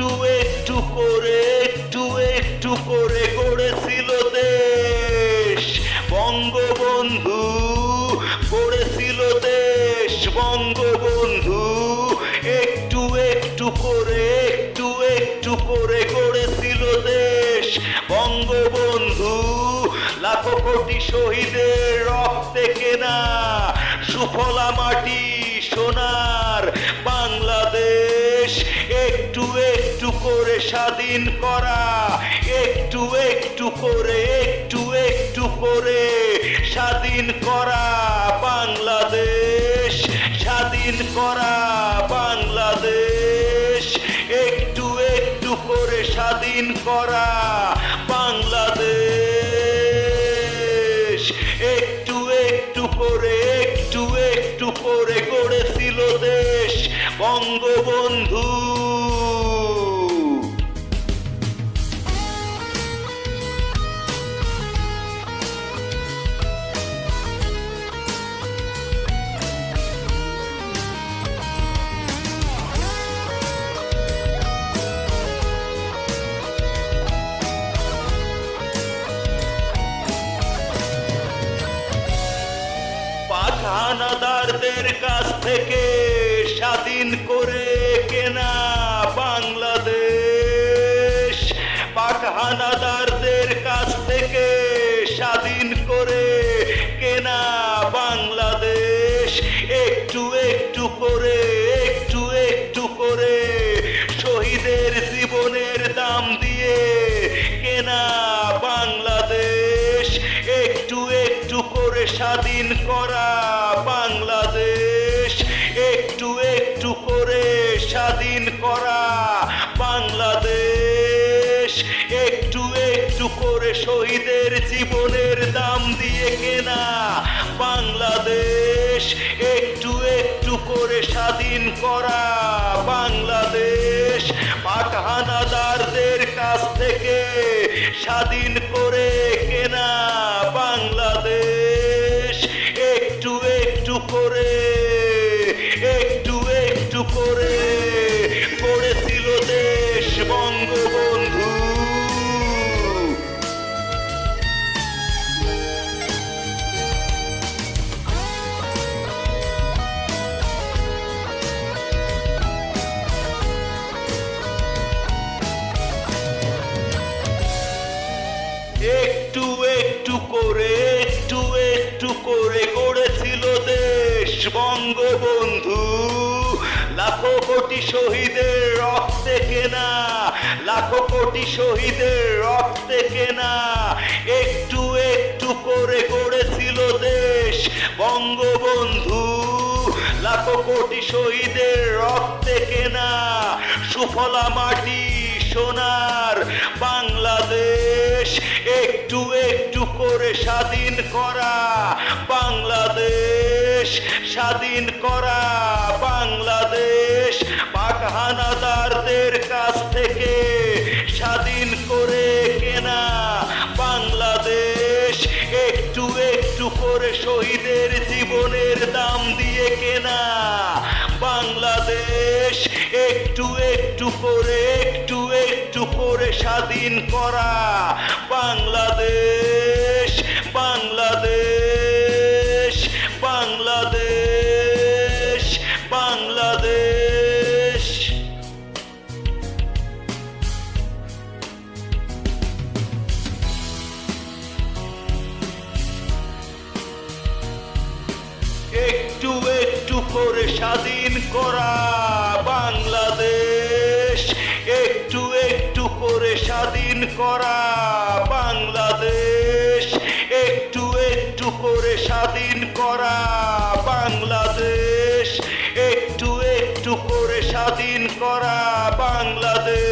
একটু একটু করে, একটু একটু করে গড়েছিল দেশ। বঙ্গবন্ধু গড়েছিল দেশ। বঙ্গবন্ধু একটু একটু করে, একটু একটু করে গড়েছিল দেশ। বঙ্গবন্ধু লাখো কোটি শহীদের রক্তে কেনা সুফলা মাটি, সোনা করে স্বাধীন করা। একটু একটু করে, একটু একটু করে স্বাধীন করা বাংলাদেশ। স্বাধীন করা বাংলাদেশ। একটু একটু করে স্বাধীন করা বাংলাদেশ। একটু একটু করে, একটু একটু করে গড়েছিল দেশ। বঙ্গবন্ধু কাছ থেকে স্বাধীন করে কেনা বাংলাদেশ। পাঠানাদারদের কাছ থেকে স্বাধীন করে কেনা বাংলাদেশ। একটু একটু করে, একটু একটু করে শহীদের জীবনের দাম দিয়ে কেনা বাংলাদেশ। একটু একটু করে স্বাধীন করা করা। বাংলাদেশ একটু একটু করে শহীদের জীবনের দাম দিয়ে কেনা। বাংলাদেশ একটু একটু করে স্বাধীন করা। বাংলাদেশ পাঠানাদারদের কাছ থেকে স্বাধীন করে কেনা। বাংলাদেশ একটু একটু করে বঙ্গবন্ধু। লাখো কোটি শহীদের রক্তে কেনা, লাখো কোটি শহীদের রক্তে কেনা। একটু একটু করে গড়েছিল দেশ বঙ্গবন্ধু। লাখো কোটি শহীদের রক্তে কেনা, সুফলা মাটি, সোনার বাংলাদেশ। একটু একটু করে স্বাধীন করা বাংলাদেশ। স্বাধীন করা বাংলাদেশ। পাঠানাদারদের কাছ থেকে স্বাধীন করে কেনা বাংলাদেশ। একটু একটু করে শহীদের জীবনের দাম দিয়ে কেনা বাংলাদেশ। একটু একটু করে, একটু একটু করে স্বাধীন করা বাংলাদেশ। করে স্বাধীন করা বাংলাদেশ। একটু একটু করে স্বাধীন করা বাংলাদেশ। একটু একটু করে স্বাধীন করা বাংলাদেশ। একটু একটু করে স্বাধীন করা বাংলাদেশ।